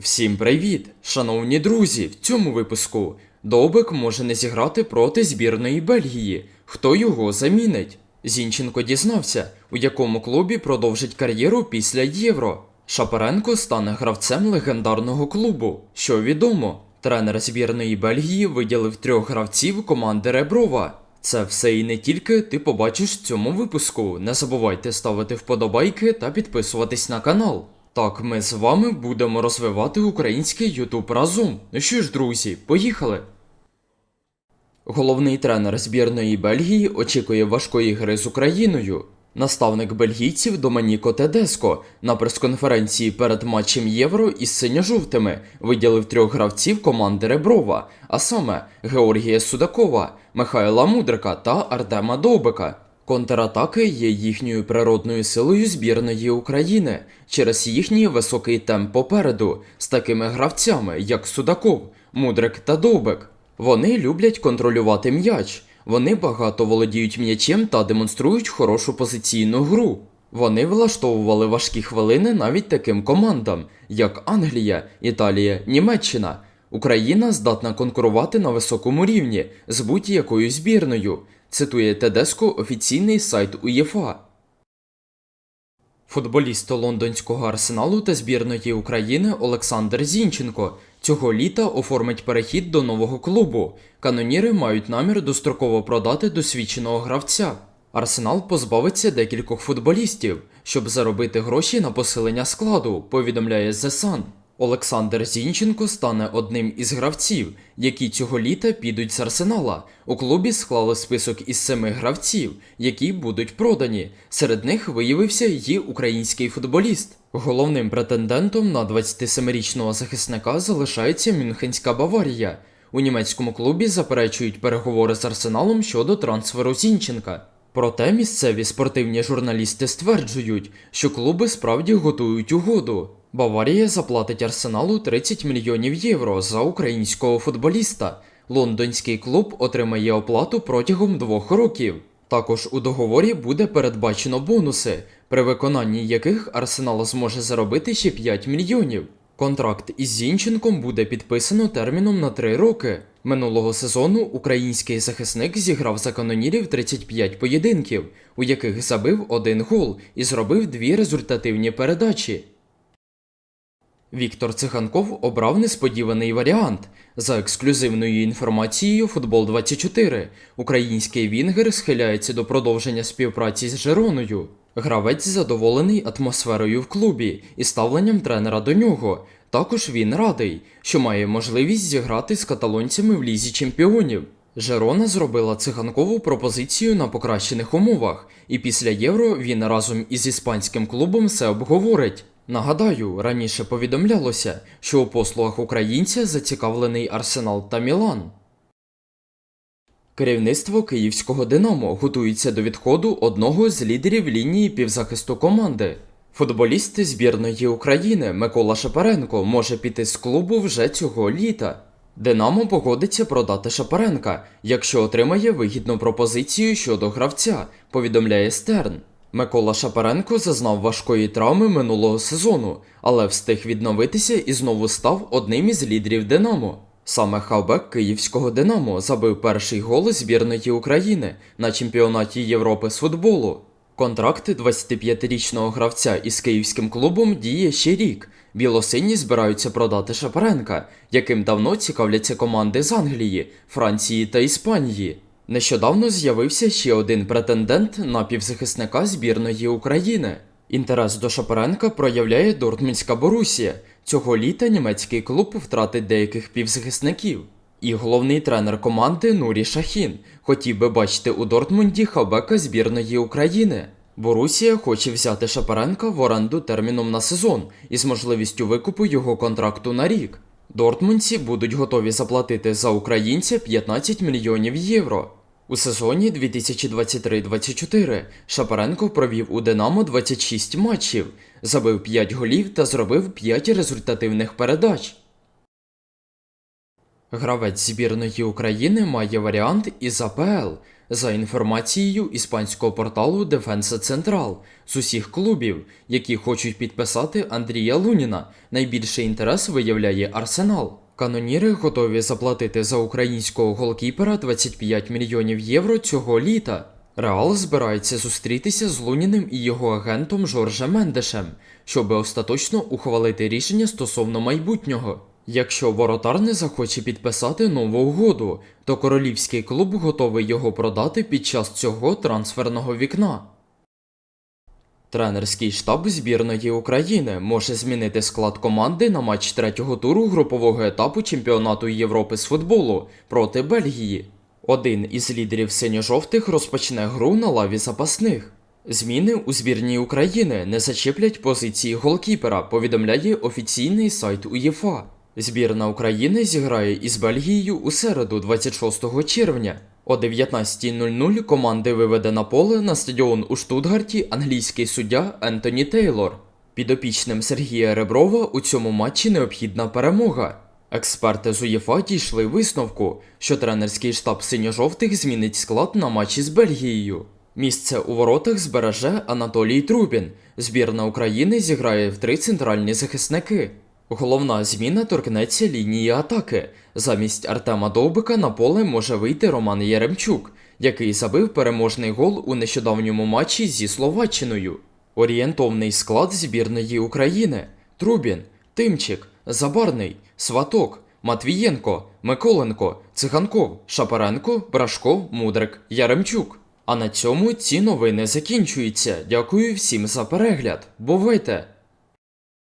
Всім привіт, шановні друзі! В цьому випуску Довбик може не зіграти проти збірної Бельгії. Хто його замінить? Зінченко дізнався, у якому клубі продовжить кар'єру після Євро. Шапаренко стане гравцем легендарного клубу. Що відомо, тренер збірної Бельгії виділив трьох гравців команди Реброва. Це все і не тільки ти побачиш в цьому випуску. Не забувайте ставити вподобайки та підписуватись на канал. Так, ми з вами будемо розвивати український Ютуб разом. Ну що ж, друзі, поїхали! Головний тренер збірної Бельгії очікує важкої гри з Україною. Наставник бельгійців Доманіко Тедеско на прес-конференції перед матчем Євро із синьо-жовтими виділив трьох гравців команди Реброва, а саме Георгія Судакова, Михайла Мудрика та Артема Довбика. Контратаки є їхньою природною силою збірної України через їхній високий темп попереду з такими гравцями, як Судаков, Мудрик та Довбик. Вони люблять контролювати м'яч. Вони багато володіють м'ячем та демонструють хорошу позиційну гру. Вони влаштовували важкі хвилини навіть таким командам, як Англія, Італія, Німеччина. Україна здатна конкурувати на високому рівні з будь-якою збірною, цитує Тедеско офіційний сайт УЄФА. Футболіст лондонського арсеналу та збірної України Олександр Зінченко цього літа оформить перехід до нового клубу. Каноніри мають намір достроково продати досвідченого гравця. Арсенал позбавиться декількох футболістів, щоб заробити гроші на посилення складу, повідомляє The Sun. Олександр Зінченко стане одним із гравців, які цього літа підуть з Арсенала. У клубі склали список із семи гравців, які будуть продані. Серед них виявився і український футболіст. Головним претендентом на 27-річного захисника залишається Мюнхенська Баварія. У німецькому клубі заперечують переговори з Арсеналом щодо трансферу Зінченка. Проте місцеві спортивні журналісти стверджують, що клуби справді готують угоду. Баварія заплатить Арсеналу 30 мільйонів євро за українського футболіста. Лондонський клуб отримає оплату протягом двох років. Також у договорі буде передбачено бонуси, при виконанні яких Арсенал зможе заробити ще 5 мільйонів. Контракт із Зінченком буде підписано терміном на 3 роки. Минулого сезону український захисник зіграв за канонірів 35 поєдинків, у яких забив один гол і зробив дві результативні передачі. Віктор Циганков обрав несподіваний варіант. За ексклюзивною інформацією Футбол 24 український Вінгер схиляється до продовження співпраці з Жероною. Гравець задоволений атмосферою в клубі і ставленням тренера до нього. Також він радий, що має можливість зіграти з каталонцями в лізі чемпіонів. Жерона зробила циганкову пропозицію на покращених умовах, і після євро він разом із іспанським клубом все обговорить. Нагадаю, раніше повідомлялося, що у послугах українця зацікавлений Арсенал та Мілан. Керівництво київського Динамо готується до відходу одного з лідерів лінії півзахисту команди. Футболіст збірної України Микола Шапаренко може піти з клубу вже цього літа. Динамо погодиться продати Шапаренка, якщо отримає вигідну пропозицію щодо гравця, повідомляє Стерн. Микола Шапаренко зазнав важкої травми минулого сезону, але встиг відновитися і знову став одним із лідерів Динамо. Саме хавбек київського Динамо забив перший гол збірної України на чемпіонаті Європи з футболу. Контракт 25-річного гравця із київським клубом діє ще рік. Білосині збираються продати Шапаренка, яким давно цікавляться команди з Англії, Франції та Іспанії. Нещодавно з'явився ще один претендент на півзахисника збірної України. Інтерес до Шапаренка проявляє Дортмундська Борусія. Цього літа німецький клуб втратить деяких півзахисників. І головний тренер команди Нурі Шахін хотів би бачити у Дортмунді хабека збірної України. Борусія хоче взяти Шапаренка в оренду терміном на сезон із можливістю викупу його контракту на рік. Дортмундці будуть готові заплатити за українця 15 мільйонів євро. У сезоні 2023-24 Шапаренко провів у Динамо 26 матчів, забив 5 голів та зробив 5 результативних передач. Гравець збірної України має варіант із АПЛ. За інформацією іспанського порталу Defensa Central з усіх клубів, які хочуть підписати Андрія Луніна, найбільший інтерес виявляє Арсенал. Каноніри готові заплатити за українського голкіпера 25 мільйонів євро цього літа. Реал збирається зустрітися з Луніним і його агентом Жоржем Мендешем, щоби остаточно ухвалити рішення стосовно майбутнього. Якщо воротар не захоче підписати нову угоду, то королівський клуб готовий його продати під час цього трансферного вікна. Тренерський штаб збірної України може змінити склад команди на матч третього туру групового етапу чемпіонату Європи з футболу проти Бельгії. Один із лідерів синьо-жовтих розпочне гру на лаві запасних. Зміни у збірній України не зачеплять позиції голкіпера, повідомляє офіційний сайт УЄФА. Збірна України зіграє із Бельгією у середу, 26 червня. О 19.00 команди виведе на поле на стадіон у Штутгарті англійський суддя Ентоні Тейлор. Підопічним Сергія Реброва у цьому матчі необхідна перемога. Експерти з УЄФА дійшли висновку, що тренерський штаб синьо-жовтих змінить склад на матчі з Бельгією. Місце у воротах збереже Анатолій Трубін. Збірна України зіграє в три центральні захисники. Головна зміна торкнеться лінії атаки. Замість Артема Довбика на поле може вийти Роман Яремчук, який забив переможний гол у нещодавньому матчі зі Словаччиною. Орієнтовний склад збірної України: Трубін, Тимчик, Забарний, Сваток, Матвієнко, Миколенко, Циганков, Шапаренко, Брашко, Мудрик, Яремчук. А на цьому ці новини закінчуються. Дякую всім за перегляд. Бувайте!